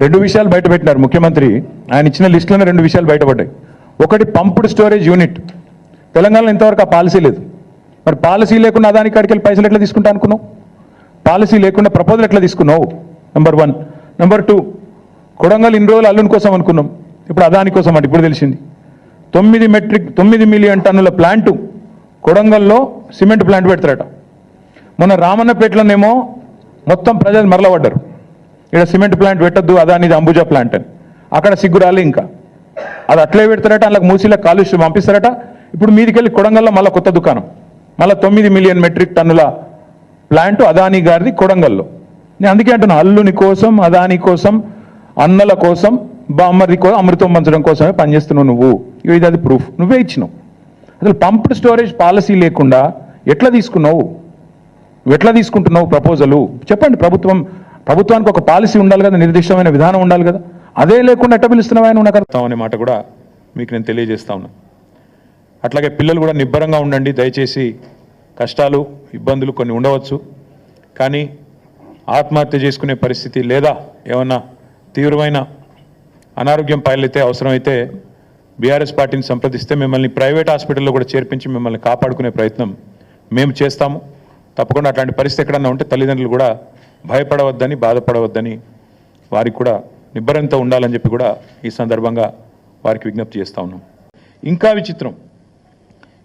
రెండు విషయాలు బయటపెట్టినారు ముఖ్యమంత్రి. ఆయన ఇచ్చిన లిస్టులోనే రెండు విషయాలు బయటపడ్డాయి. ఒకటి పంప్డ్ స్టోరేజ్ యూనిట్. తెలంగాణలో ఇంతవరకు ఆ పాలసీ లేదు. మరి పాలసీ లేకుండా అదాని కాడికి వెళ్ళి పైసలు ఎట్లా తీసుకుంటా అనుకున్నావు? పాలసీ లేకుండా ప్రపోజల్ ఎట్లా తీసుకున్నావు? Number one number two Kodangal ఇన్ని రోజులు అల్లుని కోసం అనుకున్నాం. ఇప్పుడు అదాని కోసం అంటే ఇప్పుడు తెలిసింది. తొమ్మిది మెట్రిక్ తొమ్మిది మిలియన్ టన్నుల ప్లాంటు కొడంగల్లో సిమెంట్ ప్లాంట్ పెడతారట. మొన్న రామన్నపేటలోనేమో మొత్తం ప్రజలు మరలబడ్డారు. ఇక్కడ సిమెంట్ ప్లాంట్ పెట్టద్దు అదానిది అంబుజా ప్లాంట్ అని. అక్కడ సిగ్గురాలి ఇంకా. అది అట్లే పెడతారట అందులో మూసీలో కాలుష్యం పంపిస్తారట. ఇప్పుడు మీదికెళ్ళి కొడంగల్లో మళ్ళీ కొత్త దుకాణం. మళ్ళీ తొమ్మిది మిలియన్ మెట్రిక్ టన్నుల ప్లాంట్ అదాని గారిది కొడంగల్లో. నేను అందుకే అంటున్నా అల్లుని కోసం అదాని కోసం అన్నల కోసం బామ్మది కోసం అమృతం పంచడం కోసమే పనిచేస్తున్నావు నువ్వు. ఇది అది ప్రూఫ్ నువ్వే ఇచ్చినావు. అసలు పంప్డ్ స్టోరేజ్ పాలసీ లేకుండా ఎట్లా తీసుకున్నావు? ఎట్లా తీసుకుంటున్నావు ప్రపోజలు చెప్పండి ప్రభుత్వం ప్రభుత్వానికి ఒక పాలసీ ఉండాలి కదా నిర్దిష్టమైన విధానం ఉండాలి కదా. అదే లేకుండా ఎట్ట పిలుస్తున్నావు ఆయన? నాకు అనే మాట కూడా మీకు నేను తెలియజేస్తా ఉన్నా. అట్లాగే పిల్లలు కూడా నిబ్బరంగా ఉండండి దయచేసి కష్టాలు ఇబ్బందులు కొన్ని ఉండవచ్చు. కానీ ఆత్మహత్య చేసుకునే పరిస్థితి లేదా ఏమన్నా తీవ్రమైన అనారోగ్యం పైలైతే అవసరమైతే బీఆర్ఎస్ పార్టీని సంప్రదిస్తే మిమ్మల్ని ప్రైవేట్ హాస్పిటల్లో కూడా చేర్పించి మిమ్మల్ని కాపాడుకునే ప్రయత్నం మేము చేస్తాము. తప్పకుండా అట్లాంటి పరిస్థితి ఎక్కడన్నా ఉంటే తల్లిదండ్రులు కూడా భయపడవద్దని బాధపడవద్దని వారికి కూడా నిబ్బరంతో ఉండాలని చెప్పి కూడా ఈ సందర్భంగా వారికి విజ్ఞప్తి చేస్తా ఉన్నాం. ఇంకా విచిత్రం.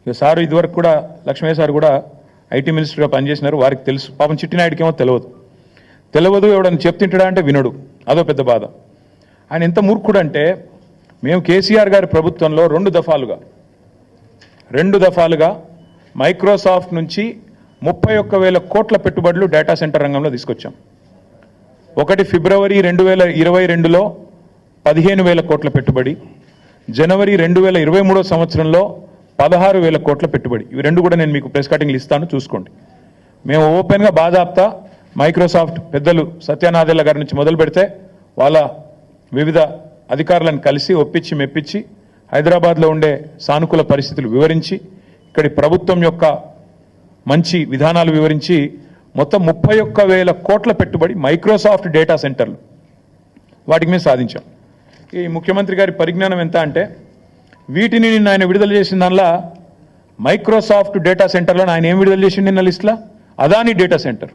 ఇక సారు ఇదివరకు కూడా లక్ష్మయ్య సార్ కూడా ఐటీ మినిస్టర్గా పనిచేసినారు. వారికి తెలుసు. పాపం చిట్టినాయుడికేమో తెలియదు తెలియదు ఎవడని చెప్తుంటాడా అంటే వినడు. అదో పెద్ద బాధ. ఆయన ఎంత మూర్ఖుడు అంటే మేము కేసీఆర్ గారి ప్రభుత్వంలో రెండు దఫాలుగా రెండు దఫాలుగా మైక్రోసాఫ్ట్ నుంచి ముప్పై ఒక్క వేల కోట్ల పెట్టుబడులు డేటా సెంటర్ రంగంలో తీసుకొచ్చాం. ఒకటి ఫిబ్రవరి రెండు వేల ఇరవై రెండులో పదిహేను వేల కోట్ల పెట్టుబడి జనవరి రెండు వేల ఇరవై మూడో సంవత్సరంలో పదహారు వేల కోట్ల పెట్టుబడి. ఇవి రెండు కూడా నేను మీకు ప్రెస్ కటింగ్లు ఇస్తాను చూసుకోండి. మేము ఓపెన్గా బాజాప్తా మైక్రోసాఫ్ట్ పెద్దలు సత్యానాథేళ్ళ గారి నుంచి మొదలు పెడితే వాళ్ళ వివిధ అధికారులను కలిసి ఒప్పించి మెప్పించి హైదరాబాద్లో ఉండే సానుకూల పరిస్థితులు వివరించి ఇక్కడి ప్రభుత్వం యొక్క మంచి విధానాలు వివరించి మొత్తం ముప్పై ఒక్క వేల కోట్ల పెట్టుబడి మైక్రోసాఫ్ట్ డేటా సెంటర్లు వాటికి మేము సాధించాం. ఈ ముఖ్యమంత్రి గారి పరిజ్ఞానం ఎంత అంటే వీటిని నిన్న ఆయన విడుదల చేసిన దానిలో మైక్రోసాఫ్ట్ డేటా సెంటర్లో ఆయన ఏం విడుదల చేసిండు నిన్న లిస్ట్లో? Adani data centre.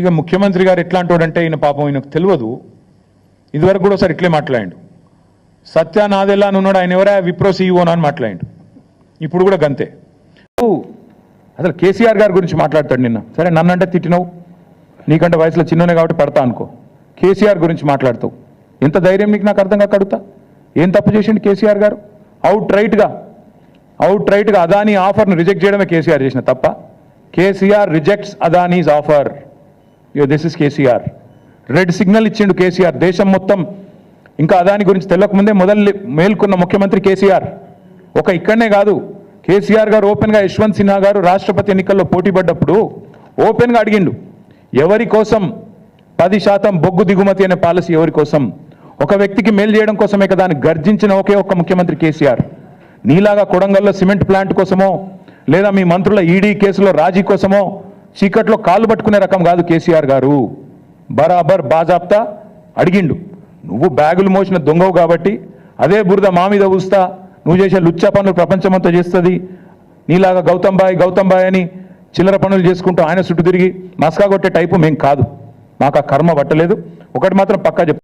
ఇక ముఖ్యమంత్రి గారు ఎట్లాంటోడంటే ఈయన పాపం ఈయనకు తెలియదు. ఇదివరకు కూడా ఒకసారి ఇట్లే మాట్లాడు సత్యానాదెల్లా అని ఉన్నాడు ఆయన ఎవరా? విప్రో సీఈఓనా అని మాట్లాడు ఇప్పుడు కూడా గంతే. అసలు కేసీఆర్ గారి గురించి మాట్లాడతాడు నిన్న. సరే నన్నంటే తిట్టినావు? నీకంటే వయసులో చిన్ననే కాబట్టి పడతా అనుకో. కేసీఆర్ గురించి మాట్లాడతావు. ఎంత ధైర్యం నీకు నాకు అర్థం కడుతా ఏం తప్పు చేసిండు కేసీఆర్ గారు? అవుట్ రైట్గా అవుట్ రైట్గా అదానీ ఆఫర్ను రిజెక్ట్ చేయడమే కేసీఆర్ చేసిన తప్ప KCR rejects Adani's offer. Yo this is KCR. Red signal ఇచ్చిండు కేసీఆర్. దేశం మొత్తం ఇంకా అదాని గురించి తెల్లకముందే మొదలు మేల్కొన్న ముఖ్యమంత్రి కేసీఆర్. ఒక ఇక్కడనే కాదు కేసీఆర్ గారు ఓపెన్గా యశ్వంత్ సిన్హా గారు రాష్ట్రపతి ఎన్నికల్లో పోటీ పడ్డప్పుడు ఓపెన్గా అడిగిండు ఎవరి కోసం పది శాతం బొగ్గు దిగుమతి అనే పాలసీ ఎవరి కోసం? ఒక వ్యక్తికి మేలు చేయడం కోసమే కదా అని గర్జించిన ఒకే ఒక్క ముఖ్యమంత్రి కేసీఆర్. నీలాగా కొడంగల్లో సిమెంట్ ప్లాంట్ కోసమో లేదా మీ మంత్రుల ఈడీ కేసులో రాజీ కోసమో చీకట్లో కాళ్ళు పట్టుకునే రకం కాదు కేసీఆర్ గారు. బరాబర్ బాజాప్తా అడిగిండు. నువ్వు బ్యాగులు మోసిన దొంగవు కాబట్టి అదే బురద మా మీద ఊస్తా నువ్వు చేసే లుచ్చా పనులు ప్రపంచమంతా చేస్తుంది. నీలాగా గౌతమ్ బాయ్ గౌతమ్ బాయ్ అని చిల్లర పనులు చేసుకుంటూ ఆయన చుట్టూ తిరిగి మస్కా కొట్టే టైపు మేం కాదు. మాకు ఆ కర్మ పట్టలేదు. ఒకటి మాత్రం పక్కా చెప్పు